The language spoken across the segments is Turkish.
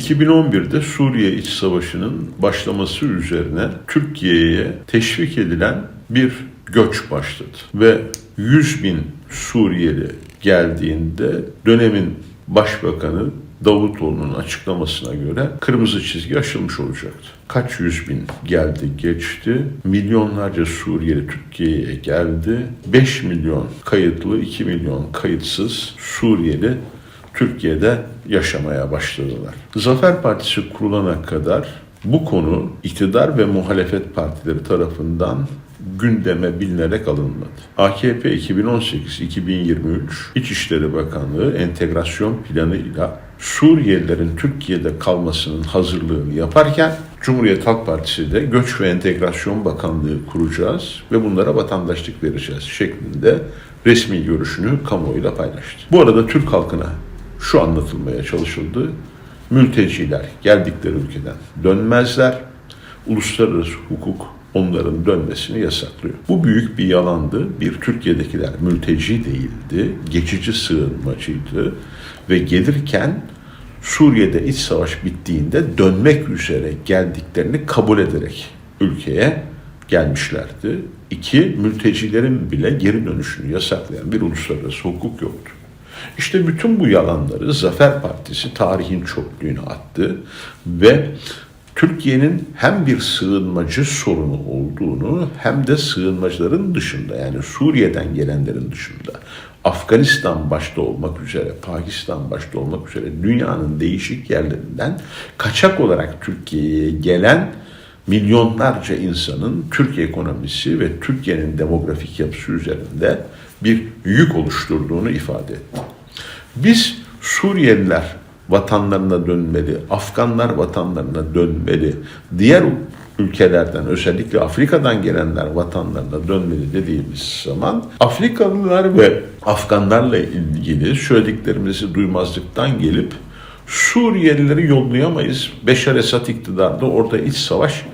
2011'de Suriye İç Savaşı'nın başlaması üzerine Türkiye'ye teşvik edilen bir göç başladı. Ve 100 bin Suriyeli geldiğinde dönemin başbakanı Davutoğlu'nun açıklamasına göre kırmızı çizgi aşılmış olacaktı. Kaç yüz bin geldi geçti. Milyonlarca Suriyeli Türkiye'ye geldi. 5 milyon kayıtlı, 2 milyon kayıtsız Suriyeli Türkiye'de yaşamaya başladılar. Zafer Partisi kurulana kadar bu konu iktidar ve muhalefet partileri tarafından gündeme bilinerek alınmadı. AKP 2018-2023 İçişleri Bakanlığı entegrasyon planıyla Suriyelilerin Türkiye'de kalmasının hazırlığını yaparken Cumhuriyet Halk Partisi de Göç ve Entegrasyon Bakanlığı kuracağız ve bunlara vatandaşlık vereceğiz şeklinde resmi görüşünü kamuoyuyla paylaştı. Bu arada Türk halkına şu anlatılmaya çalışıldı. Mülteciler geldikleri ülkeden dönmezler. Uluslararası hukuk onların dönmesini yasaklıyor. Bu büyük bir yalandı. Bir Türkiye'dekiler mülteci değildi, geçici sığınmacıydı ve gelirken Suriye'de iç savaş bittiğinde dönmek üzere geldiklerini kabul ederek ülkeye gelmişlerdi. İki, mültecilerin bile geri dönüşünü yasaklayan bir uluslararası hukuk yoktu. İşte bütün bu yalanları Zafer Partisi tarihin çöplüğüne attı ve Türkiye'nin hem bir sığınmacı sorunu olduğunu hem de sığınmacıların dışında yani Suriye'den gelenlerin dışında Afganistan başta olmak üzere, Pakistan başta olmak üzere dünyanın değişik yerlerinden kaçak olarak Türkiye'ye gelen milyonlarca insanın Türk ekonomisi ve Türkiye'nin demografik yapısı üzerinde bir yük oluşturduğunu ifade etti. Biz Suriyeliler vatanlarına dönmeli, Afganlar vatanlarına dönmeli, diğer ülkelerden özellikle Afrika'dan gelenler vatanlarına dönmeli dediğimiz zaman Afrikalılar ve Afganlarla ilgili söylediklerimizi duymazlıktan gelip Suriyelileri yollayamayız. Beşar Esad iktidarda orada iç savaş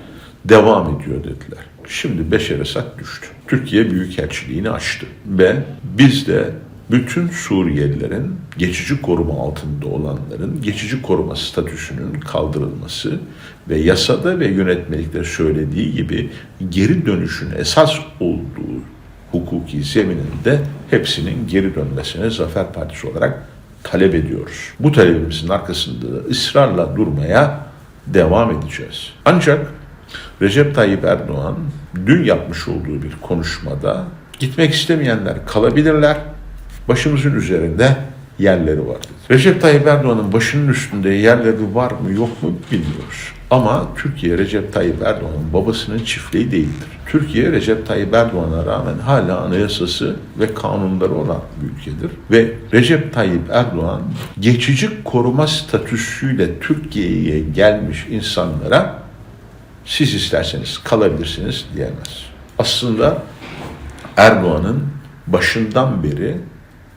devam ediyor dediler. Şimdi Beşar Esad düştü. Türkiye Büyükelçiliğini açtı ve biz de bütün Suriyelilerin geçici koruma altında olanların geçici koruma statüsünün kaldırılması ve yasada ve yönetmelikte söylediği gibi geri dönüşün esas olduğu hukuki zemininde hepsinin geri dönmesine Zafer Partisi olarak talep ediyoruz. Bu talebimizin arkasında da ısrarla durmaya devam edeceğiz. Ancak Recep Tayyip Erdoğan dün yapmış olduğu bir konuşmada gitmek istemeyenler kalabilirler, başımızın üzerinde yerleri var dedi. Recep Tayyip Erdoğan'ın başının üstünde yerleri var mı yok mu bilmiyoruz. Ama Türkiye Recep Tayyip Erdoğan'ın babasının çiftliği değildir. Türkiye Recep Tayyip Erdoğan'a rağmen hala anayasası ve kanunları olan bir ülkedir. Ve Recep Tayyip Erdoğan geçici koruma statüsüyle Türkiye'ye gelmiş insanlara siz isterseniz kalabilirsiniz diyemez. Aslında Erdoğan'ın başından beri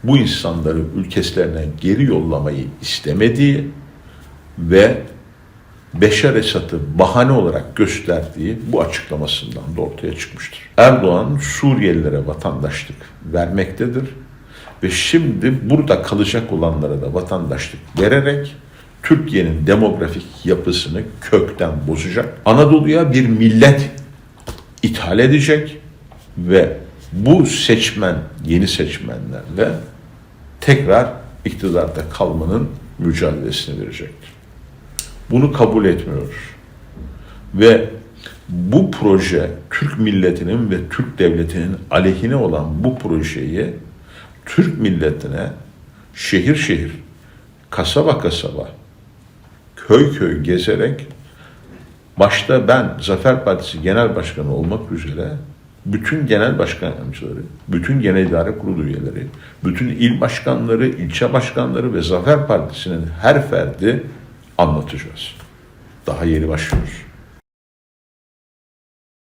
bu insanları ülkelerine geri yollamayı istemediği ve Beşar Esad'ı bahane olarak gösterdiği bu açıklamasından da ortaya çıkmıştır. Erdoğan Suriyelilere vatandaşlık vermektedir ve şimdi burada kalacak olanlara da vatandaşlık vererek Türkiye'nin demografik yapısını kökten bozacak. Anadolu'ya bir millet ithal edecek ve bu seçmen, yeni seçmenlerle tekrar iktidarda kalmanın mücadelesini verecektir. Bunu kabul etmiyoruz. Ve bu proje Türk milletinin ve Türk devletinin aleyhine olan bu projeyi Türk milletine şehir şehir, kasaba kasaba, köy köy gezerek başta ben Zafer Partisi Genel Başkanı olmak üzere bütün genel başkan yardımcıları, bütün genel idare kurulu üyeleri, bütün il başkanları, ilçe başkanları ve Zafer Partisi'nin her ferdi anlatacağız. Daha yeni başlıyoruz.